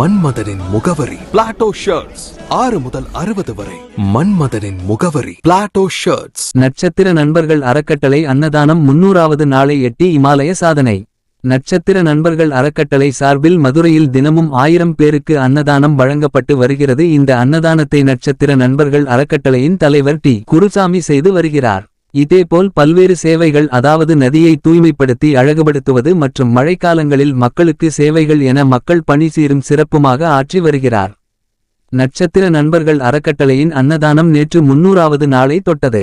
மன்மதனின் முகவரி. Plato shirts ஆறு முதல் அறுபது வரை. மன்மதனின் முகவரி. பிளாட்டோ ஷர்ட்ஸ் நட்சத்திர நண்பர்கள் அறக்கட்டளை அன்னதானம் முன்னூறாவது நாளை எட்டி இமாலய சாதனை. நட்சத்திர நண்பர்கள் அறக்கட்டளை சார்பில் மதுரையில் தினமும் ஆயிரம் பேருக்கு அன்னதானம் வழங்கப்பட்டு வருகிறது. இந்த அன்னதானத்தை நட்சத்திர நண்பர்கள் அறக்கட்டளையின் தலைவர் டி. குருசாமி செய்து வருகிறார். இதேபோல் பல்வேறு சேவைகள் அதாவது நதியை தூய்மைப்படுத்தி அழகுபடுத்துவது மற்றும் மழைக்காலங்களில் மக்களுக்கு சேவைகள் என மக்கள் பணி சீரும் சிறப்புமாக ஆற்றி வருகிறார். நட்சத்திர நண்பர்கள் அறக்கட்டளையின் அன்னதானம் நேற்று முன்னூறாவது நாளை தொட்டது.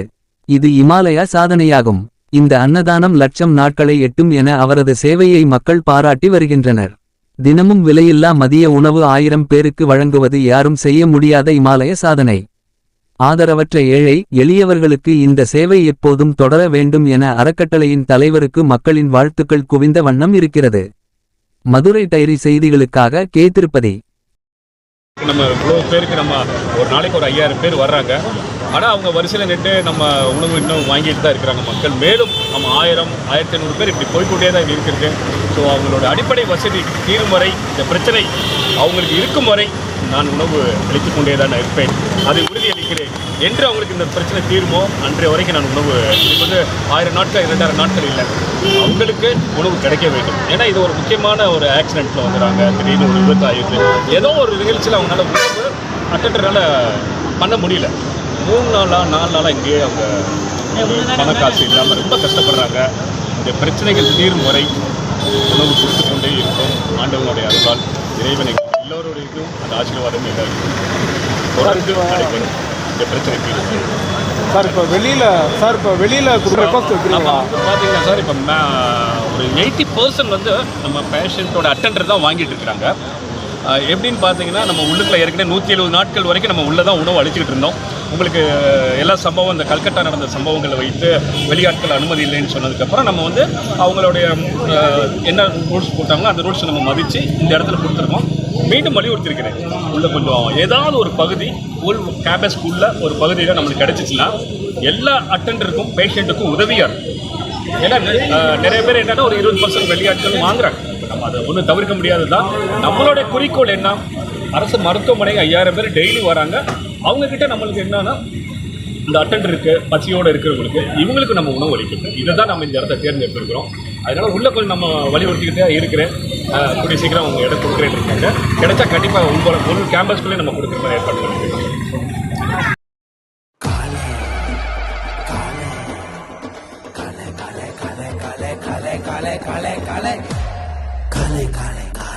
இது இமாலயா சாதனையாகும். இந்த அன்னதானம் லட்சம் நாட்களை எட்டும் என அவரது சேவையை மக்கள் பாராட்டி வருகின்றனர். தினமும் விலையில்லா மதிய உணவு ஆயிரம் பேருக்கு வழங்குவது யாரும் செய்ய முடியாத இமாலய சாதனை. ஆதரவற்ற ஏழை எளியவர்களுக்கு இந்த சேவை எப்போதும் தொடர வேண்டும் என அறக்கட்டளையின் தலைவருக்கு மக்களின் வாழ்த்துக்கள் குவிந்த வண்ணம் இருக்கிறது. மதுரை டைரி செய்திகளுக்காக கே. திருப்பதி. நம்ம இவ்வளோ பேருக்கு நம்ம ஒரு நாளைக்கு ஒரு ஐயாயிரம் பேர் வர்றாங்க. ஆனால் அவங்க வரிசையில் நின்று நம்ம உணவு இன்னும் வாங்கிட்டு தான் இருக்கிறாங்க மக்கள். மேலும் நம்ம ஆயிரம் ஆயிரத்தி ஐநூறு பேர் இப்படி போய்கொண்டே தான் இருக்கிறது. ஸோ அவங்களோட அடிப்படை வசதி தீரும் வரை இந்த பிரச்சனை அவங்களுக்கு இருக்கும் வரை நான் உணவு அளித்து கொண்டே தான் நான் இருப்பேன் உறுதி இருக்கிறேன் என்று அவங்களுக்கு இந்த பிரச்சனை தீருமோ? அன்றைய வரைக்கும் நான் உணவு இது வந்து ஆயிரம் நாட்கள் இரண்டாயிரம் நாட்கள் இல்லை. அவங்களுக்கு உணவு கிடைக்க வேண்டும். ஏன்னா இது ஒரு முக்கியமான ஒரு ஆக்சிடென்ட்டில் வந்துடுறாங்க. திடீர்னு ஒரு விபத்து ஏதோ ஒரு நிகழ்ச்சியில் அவங்களால உணவு அட்டன்றனால பண்ண முடியல. மூணு நாளாக நாலு நாளாக இங்கேயே அவங்க பண காசு இல்லாமல் ரொம்ப கஷ்டப்படுறாங்க. இந்த பிரச்சனைகள் தீரும் வரை உணவு கொடுத்து கொண்டே இருக்கும். ஆண்டவனுடைய அருளால் இறைவனை எல்லோருடைய இதுவும் அந்த ஆசீர்வாதம் எல்லாம் தொடர்ந்து நடைபெறும். இந்த பிரச்சனை தீரும் சார். இப்போ வெளியில சார் இப்போ வெளியில ரெக்வஸ்ட் வைக்கிறீங்களா பார்த்தீங்கன்னா சார் இப்போ ஒரு எயிட்டி பர்சன்ட் வந்து நம்ம பேஷண்ட்டோட அட்டெண்டர் தான் வாங்கிட்டு இருக்கிறாங்க. எப்படின்னு பார்த்தீங்கன்னா நம்ம உள்ளுக்குள்ள ஏற்கனவே நூற்றி எழுபது நாட்கள் வரைக்கும் நம்ம உள்ளே தான் உணவு அழிச்சிக்கிட்டு இருந்தோம். உங்களுக்கு எல்லா சம்பவம் இந்த கல்கட்டா நடந்த சம்பவங்களை வைத்து வெளியாட்கள் அனுமதி இல்லைன்னு சொன்னதுக்கப்புறம் நம்ம வந்து அவங்களுடைய என்ன ரூல்ஸ் போட்டாங்களோ அந்த ரூல்ஸை நம்ம மதித்து இந்த இடத்துல கொடுத்துருக்கோம். மீண்டும் வலியுறுத்திருக்கிறேன் உள்ள கொஞ்சம் ஏதாவது ஒரு பகுதி உள் கேம்பஸ்க்குள்ள ஒரு பகுதியில் நம்மளுக்கு கிடச்சிச்சின்னா எல்லா அட்டண்டருக்கும் பேஷண்ட்டுக்கும் உதவியாக இருக்கும் ஏன்னா நிறைய பேர் என்னன்னா ஒரு இருபது பர்சன்ட் வெளியாட்கள் வாங்குறாங்க. அதை ஒன்றும் தவிர்க்க முடியாதது தான் நம்மளோட குறிக்கோள் என்ன? அரசு மருத்துவமனை ஐயாயிரம் பேர் டெய்லி வராங்க. அவங்கக்கிட்ட நம்மளுக்கு என்னன்னா இந்த அட்டெண்டருக்கு பசியோடு இருக்கிறவங்களுக்கு இவங்களுக்கு நம்ம உணவு அளிக்கணும் இதை தான் நம்ம இந்த இடத்த தேர்ந்தெடுத்திருக்கிறோம். அதனால உள்ள கொஞ்சம் நம்ம வலியுறுத்திக்கிட்டே இருக்கிறேன். கூடிய சீக்கிரம் அவங்க இடம் கொடுக்குறேன்னு இருக்காங்க. கிடைச்சா கண்டிப்பாக உங்களோட ஒரு கேம்பஸ்க்குள்ளே நம்ம கொடுக்குற மாதிரி ஏற்பாடு பண்ணிக்கிறோம்.